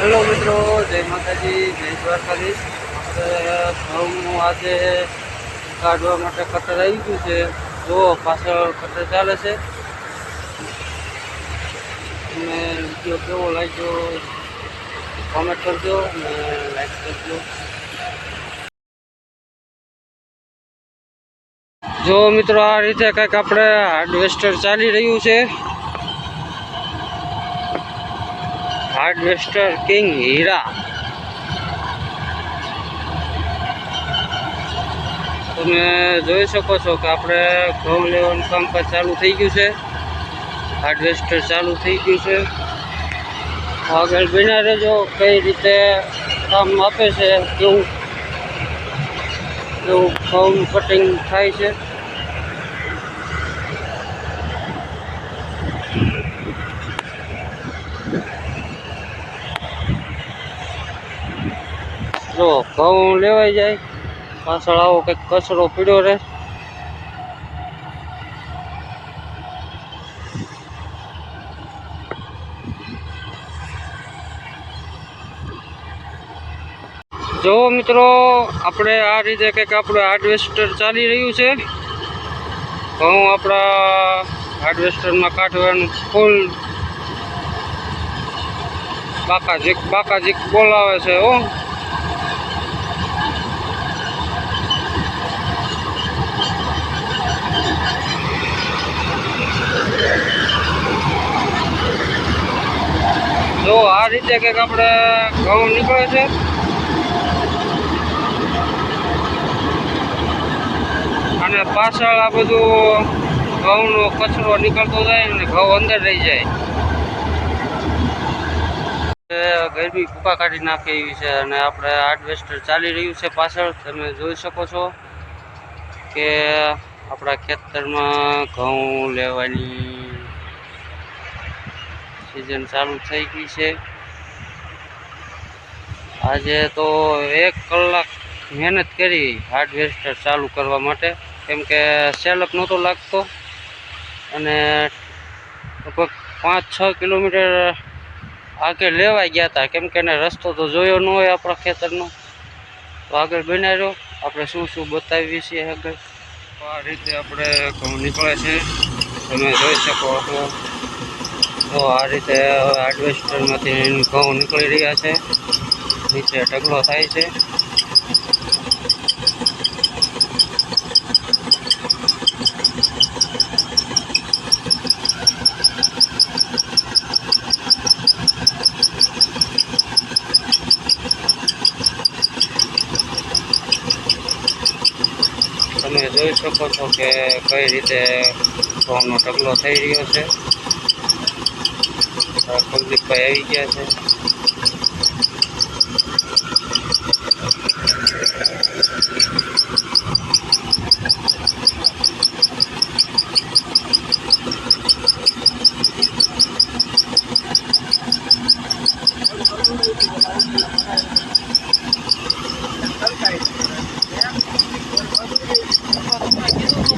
Hello મિત્રો, જય માતાજી, જય દ્વારકાધીશ. ઘઉંનું આજે કાઢવા માટે કટર આવી ગયું છે. જો પાછળ કટર ચાલે છે. અને વીડિયો કેવો લાગ્યો? કોમેન્ટ કરજો અને લાઈક કરજો. જો મિત્રો, આ રીતે કંઈક આપણે હાર્ડવેસ્ટર ચાલી રહ્યું છે. Harvester king Heera. તમે જોઈ શકો છો કે આપણે ઘઉં લેવાનું કામકાજ ચાલુ થઈ ગયું છે. હાર્ડવેસ્ટર ચાલુ થઈ ગયું છે. આગળ બિના રહેજો કઈ રીતે કામ આપે છે કેવું કેવું ઘઉંનું કટિંગ થાય છે. જો ઘઉં લેવાઈ જાય, પાછળ આવો કંઈક કચરો પીડ્યો રહે. જો મિત્રો, આપણે આ રીતે કંઈક આપણે હાર્ડવેસ્ટર ચાલી રહ્યું છે. ઘઉં આપણા હાર્ડવેસ્ટરમાં કાઢવાનું ફૂલ બાકાજીક બાકાજીક બોલાવે છે, હો જો આ રીતે કંઈક આપણે ઘઉં નીકળે છે? અને પાછળ આ બધું ઘઉંનો કચરો નીકળતો જાય અને ઘઉં અંદર રહી જાય. ગરમી ભૂકા કાઢી નાખે એવી છે અને આપણે હાર્ડવેસ્ટર ચાલી રહ્યું છે પાછળ. તમે જોઈ શકો છો કે આપણા ખેતરમાં ઘઉં લેવાની સિઝન ચાલુ થઈ ગઈ છે. આજે તો એક કલાક મહેનત કરી હાર્ડવેસ્ટર ચાલુ કરવા માટે. કેમ કે સેલક નહોતો લાગતો. અને લગભગ પાંચ છ કિલોમીટર આગળ લેવાઈ ગયા હતા કેમ કે એને રસ્તો તો જોયો ન હોય આપણા ખેતરનો. તો આગળ બનાવ્યો આપણે શું શું બતાવીએ છીએ આગળ? આ રીતે આપણે ઘઉં નીકળે છે. તમે જોઈ શકો છો. તો આ રીતે હાર્ડવેસ્ટરમાંથી ઘઉં નીકળી રહ્યા છે. નીચે ઢગલો થાય છે. તમે જોઈ શકો છો કે કઈ રીતે ઘઉંનો ઢગલો થઈ રહ્યો છે. કુલદીપભાઈ આવી ગયા છે.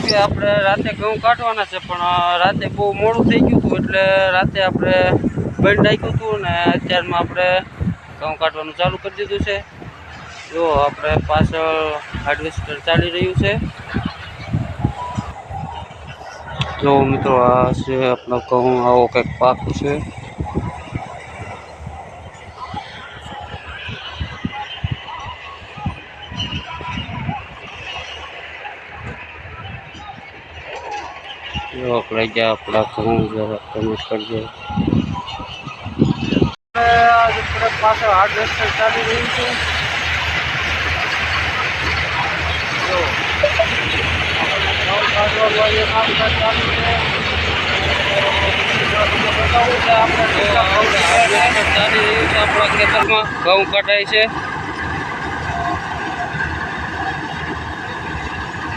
કે આપણે રાતે ઘઉં કાઢવાના છે, પણ રાતે બહુ મોડું થઈ ગયું હતું, એટલે રાતે આપણે બંધ નાખ્યું હતું ને અત્યારમાં આપણે ઘઉં કાઢવાનું ચાલુ કરી દીધું છે. જો, આપણે પાછળ હાર્ડવેસ્ટર ચાલી રહ્યું છે. જો મિત્રો, આ છે આપણો ઘઉં, આવો કંઈક પાક છે. જો આપણે ગયા આપણા ઘઉં જરા કમેન્ટ કરજો. ઘઉં હાર્ડવેસ્ટર ચાલી રહ્યું છે આપણા ખેતરમાં ઘઉં કટાય છે.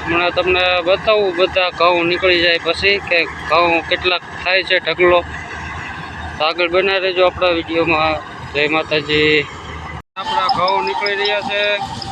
મને તમને બતાવું, બધા ઘઉં નીકળી જાય પછી કે ઘઉં કેટલાક થાય છે ઢગલો. આગળ બના રહેજો આપણા વિડીયોમાં. જય માતાજી. આપણા ઘઉં નીકળી રહ્યા છે.